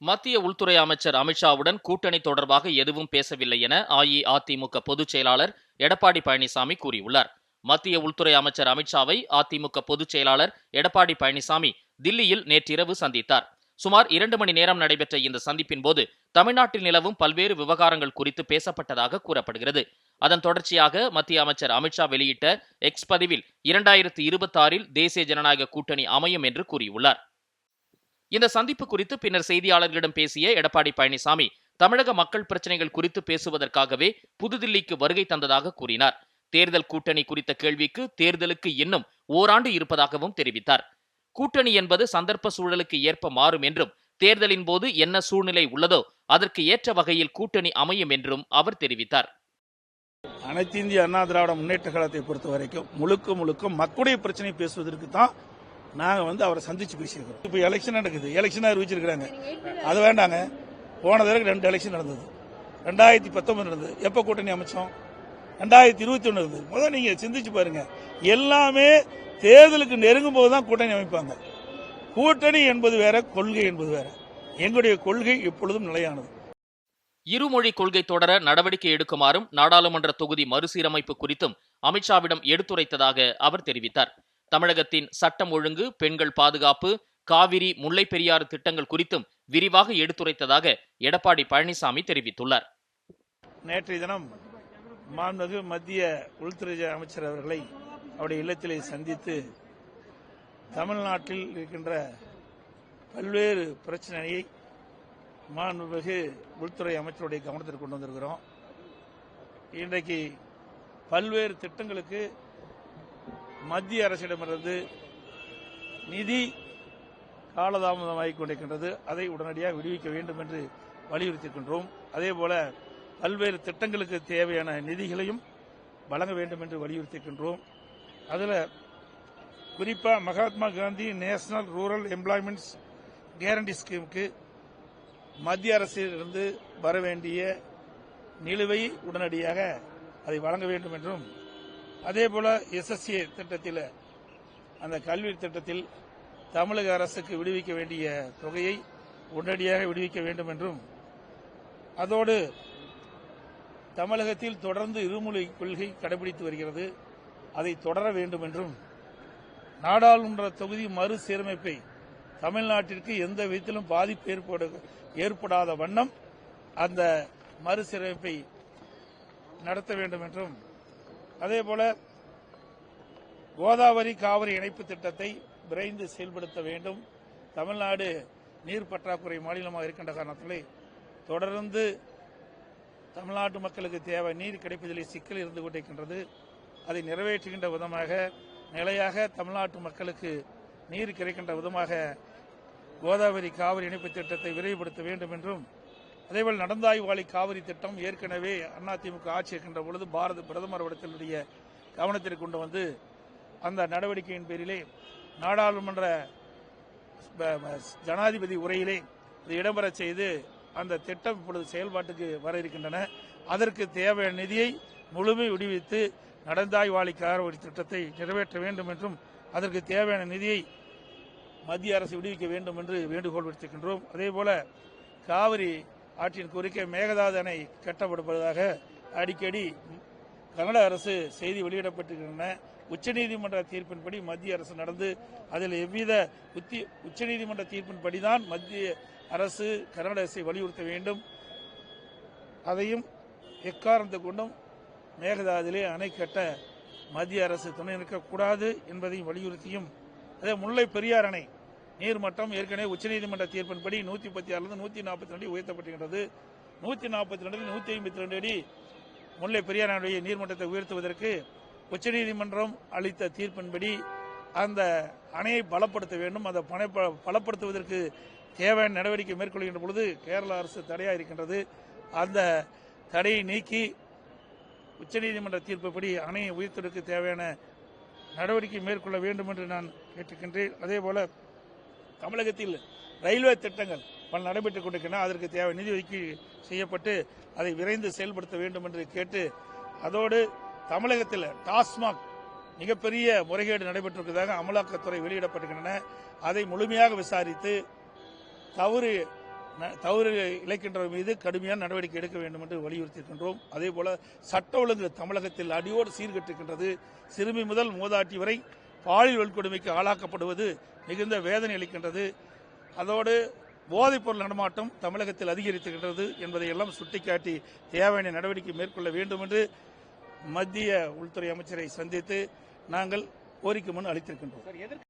மத்திய உள்துறை அமைச்சர் அமித்ஷாவுடன் கூட்டணி தொடர்பாக எதுவும் பேசவில்லை என அஇஅதிமுக பொதுச் செயலாளர் எடப்பாடி பழனிசாமி கூறியுள்ளார். மத்திய உள்துறை அமைச்சர் அமித்ஷாவை அதிமுக பொதுச் செயலாளர் எடப்பாடி பழனிசாமி தில்லியில் நேற்றிரவு சந்தித்தார். சுமார் இரண்டு மணி நேரம் நடைபெற்ற இந்த சந்திப்பின் போது தமிழ்நாட்டில் நிலவும் பல்வேறு விவகாரங்கள் குறித்து பேசப்பட்டதாக கூறப்படுகிறது. அதன் தொடர்ச்சியாக மத்திய அமைச்சர் அமித்ஷா வெளியிட்ட எக்ஸ் பதிவில் இரண்டாயிரத்தி இருபத்தி ஆறில் தேசிய ஜனநாயக கூட்டணி அமையும் என்று கூறியுள்ளார். இந்த சந்திப்பு குறித்து பின்னர் செய்தியாளர்களிடம் பேசிய எடப்பாடி பழனிசாமி தமிழக மக்கள் பிரச்சனைகள் குறித்து பேசுவதற்காகவே புதுதில்லிக்கு வருகை தந்ததாக கூறினார். தேர்தல் கூட்டணி குறித்த கேள்விக்கு தேர்தலுக்கு இன்னும் ஓராண்டு இருப்பதாகவும் தெரிவித்தார். கூட்டணி என்பது சந்தர்ப்ப சூழலுக்கு ஏற்ப மாறும் என்றும் தேர்தலின் போது என்ன சூழ்நிலை உள்ளதோ அதற்கு ஏற்ற வகையில் கூட்டணி அமையும் என்றும் அவர் தெரிவித்தார். அனைத்து இந்திய அண்ணா திராவிட முன்னேற்ற கழகத்தை பொறுத்த வரைக்கும் முழுக்க முழுக்க மக்களுடைய பிரச்சனை பேசுவதற்கு தான் நாங்க வந்து அவரை சந்திச்சு பேசியிருக்கிறோம். இப்போ எலெக்ஷன் நடக்குது. எலெக்ஷன் அறிவிச்சிருக்கிறாங்க. அது வேண்டாங்க. போன தடவை ரெண்டு எலெக்ஷன் நடந்தது. ரெண்டாயிரத்தி பத்தொன்பது நடந்தது. எப்போ கூட்டணி அமைச்சோம்? ரெண்டாயிரத்தி இருபத்தி ஒன்று இருந்தது முதல் நீங்க சிந்திச்சு பாருங்க. எல்லாமே தேர்தலுக்கு நெருங்கும் போது தான் கூட்டணி அமைப்பாங்க. கூட்டணி என்பது வேற கொள்கை என்பது வேற. எங்களுடைய கொள்கை எப்பொழுதும் நிலையானது. இருமொழி கொள்கை தொடர நடவடிக்கை எடுக்குமாறும் நாடாளுமன்ற தொகுதி மறுசீரமைப்பு குறித்தும் அமித்ஷாவிடம் எடுத்துரைத்ததாக அவர் தெரிவித்தார். தமிழகத்தின் சட்டம் ஒழுங்கு பெண்கள் பாதுகாப்பு காவிரி முல்லை பெரியாறு திட்டங்கள் குறித்தும் விரிவாக எடுத்துரைத்ததாக எடப்பாடி பழனிசாமி தெரிவித்துள்ளார். நேற்றைய தினம் மாண்புமிகு மத்திய உள்துறை அமைச்சர் அவர்களை அவருடைய இல்லத்திலே சந்தித்து தமிழ்நாட்டில் இருக்கின்ற பல்வேறு பிரச்சனையை மாண்புமிகு உள்துறை அமைச்சருடைய கவனத்திற்கு கொண்டு வந்திருக்கிறோம். இன்றைக்கு பல்வேறு திட்டங்களுக்கு மத்திய அரசிடமிருந்து நிதி காலதாமதமாகிக் கொண்டிருக்கின்றது. அதை உடனடியாக விடுவிக்க வேண்டும் என்று வலியுறுத்தியிருக்கின்றோம் அதேபோல பல்வேறு திட்டங்களுக்கு தேவையான நிதிகளையும் வழங்க வேண்டும் என்று வலியுறுத்தியிருக்கின்றோம் அதில் குறிப்பாக Mahatma Gandhi national rural employments guarantee ஸ்கீமுக்கு மத்திய அரசிலிருந்து வர வேண்டிய நிலுவை உடனடியாக அதை வழங்க வேண்டும் என்றும் அதே போல எஸ்எஸ்ஏ திட்டத்தில் அந்த கல்வி திட்டத்தில் தமிழக அரசுக்கு விடுவிக்க வேண்டிய தொகையை உடனடியாக விடுவிக்க வேண்டும் என்றும் அதோடு தமிழகத்தில் தொடர்ந்து இருமொழி கொள்கை கடைபிடித்து வருகிறது. அதை தொடர வேண்டும் என்றும் நாடாளுமன்ற தொகுதி மறுசீரமைப்பை தமிழ்நாட்டிற்கு எந்த விதத்திலும் பாதிப்பு ஏற்பட ஏற்படாத வண்ணம் அந்த மறுசீரமைப்பை நடத்த வேண்டும் என்றும் அதேபோல கோதாவரி காவிரி இணைப்பு திட்டத்தை விரைந்து செயல்படுத்த வேண்டும். தமிழ்நாடு நீர் பற்றாக்குறை மாநிலமாக இருக்கின்ற காரணத்திலே தொடர்ந்து தமிழ்நாட்டு மக்களுக்கு தேவை நீர் கிடைப்பதிலே சிக்கல் இருந்து கொண்டிருக்கின்றது. அதை நிறைவேற்றுகின்ற விதமாக நிலையாக தமிழ்நாட்டு மக்களுக்கு நீர் கிடைக்கின்ற விதமாக கோதாவரி காவிரி இணைப்பு திட்டத்தை விரைவுபடுத்த வேண்டும் என்றும் அதேபோல் நடந்தாய்வாளி காவிரி திட்டம் ஏற்கனவே அதிமுக ஆட்சி இருக்கின்ற பொழுது பாரத பிரதமர் இடத்தினுடைய கவனத்திற்கு கொண்டு வந்து அந்த நடவடிக்கையின் பேரிலே நாடாளுமன்ற ஜனாதிபதி உரையிலே இடம்பெற இடம்பெறச் செய்து அந்த திட்டம் இப்பொழுது செயல்பாட்டுக்கு வர இருக்கின்றன. அதற்கு தேவையான நிதியை முழுமை விடுவித்து நடந்தாய்வாளி காவிரி திட்டத்தை நிறைவேற்ற வேண்டும் என்றும் அதற்கு தேவையான நிதியை மத்திய அரசு விடுவிக்க வேண்டும் என்று வேண்டுகோள் விடுத்திருக்கின்றோம். அதேபோல காவிரி ஆற்றின் குறுக்கே மேகதாது அணை கட்டப்படுவதாக அடிக்கடி கன்னட அரசு செய்தி வெளியிடப்பட்டிருக்கின்றன. உச்சநீதிமன்ற தீர்ப்பின்படி மத்திய அரசு நடந்து அதில் எவ்வித உத்தி உச்சநீதிமன்ற தீர்ப்பின்படி தான் மத்திய அரசு கர்நாடக அரசை வலியுறுத்த வேண்டும். அதையும் எக்காரணத்தை கொண்டும் மேகதாதிலே அணை கட்ட மத்திய அரசு துணை நிற்கக்கூடாது என்பதையும் வலியுறுத்தியும் அதே முல்லை பெரியார் அணை நீர்மட்டம் ஏற்கனவே உச்சநீதிமன்ற தீர்ப்பின்படி நூத்தி பத்தி ஆறுலேருந்து நூத்தி நாற்பத்தி ரெண்டு உயர்த்தப்பட்டிருக்கிறது நூத்தி நாற்பத்தி ரெண்டு நூத்தி ஐம்பத்தி ரெண்டு அடி முல்லை பெரியாரனுடைய நீர்மட்டத்தை உயர்த்துவதற்கு உச்சநீதிமன்றம் அளித்த தீர்ப்பின்படி அந்த அணையை பலப்படுத்த வேண்டும். அந்த பணை பலப்படுத்துவதற்கு தேவையான நடவடிக்கை மேற்கொள்கின்ற பொழுது கேரள அரசு தடையாக இருக்கின்றது. அந்த தடையை நீக்கி உச்சநீதிமன்ற தீர்ப்புப்படி அணையை உயர்த்துவதற்கு தேவையான நடவடிக்கை மேற்கொள்ள வேண்டும் என்று நான் கேட்டுக்கின்றேன். அதேபோல தமிழகத்தில் ரயில்வே திட்டங்கள் பல நடைபெற்றுக் கொண்டிருக்கின்றன. அதற்கு தேவை நிதி ஒதுக்கீடு செய்யப்பட்டு அதை விரைந்து செயல்படுத்த வேண்டும் என்று கேட்டு அதோடு தமிழகத்தில் டாஸ்மாக் மிகப்பெரிய முறைகேடு நடைபெற்றிருப்பதாக அமலாக்கத்துறை வெளியிடப்பட்டிருக்கின்றன. அதை முழுமையாக விசாரித்து தவறு தவறு இழைக்கின்றவர் மீது கடுமையான நடவடிக்கை எடுக்க வேண்டும் என்று வலியுறுத்தியிருக்கின்றோம். அதே போல சட்ட ஒழுங்கு தமிழகத்தில் அடியோடு சீர்கட்டிருக்கின்றது. சிறுமி முதல் மூதாட்டி வரை பாலியல் வன்கொடுமைக்கு ஆளாக்கப்படுவது மிகுந்த வேதனை அளிக்கின்றது. அதோடு போதைப்பொருள் நடமாட்டம் தமிழகத்தில் அதிகரித்திருக்கின்றது என்பதை எல்லாம் சுட்டிக்காட்டி தேவையான நடவடிக்கை மேற்கொள்ள வேண்டும் என்று மத்திய உள்துறை அமைச்சரை சந்தித்து நாங்கள் கோரிக்கை மனு அளித்திருக்கின்றோம்.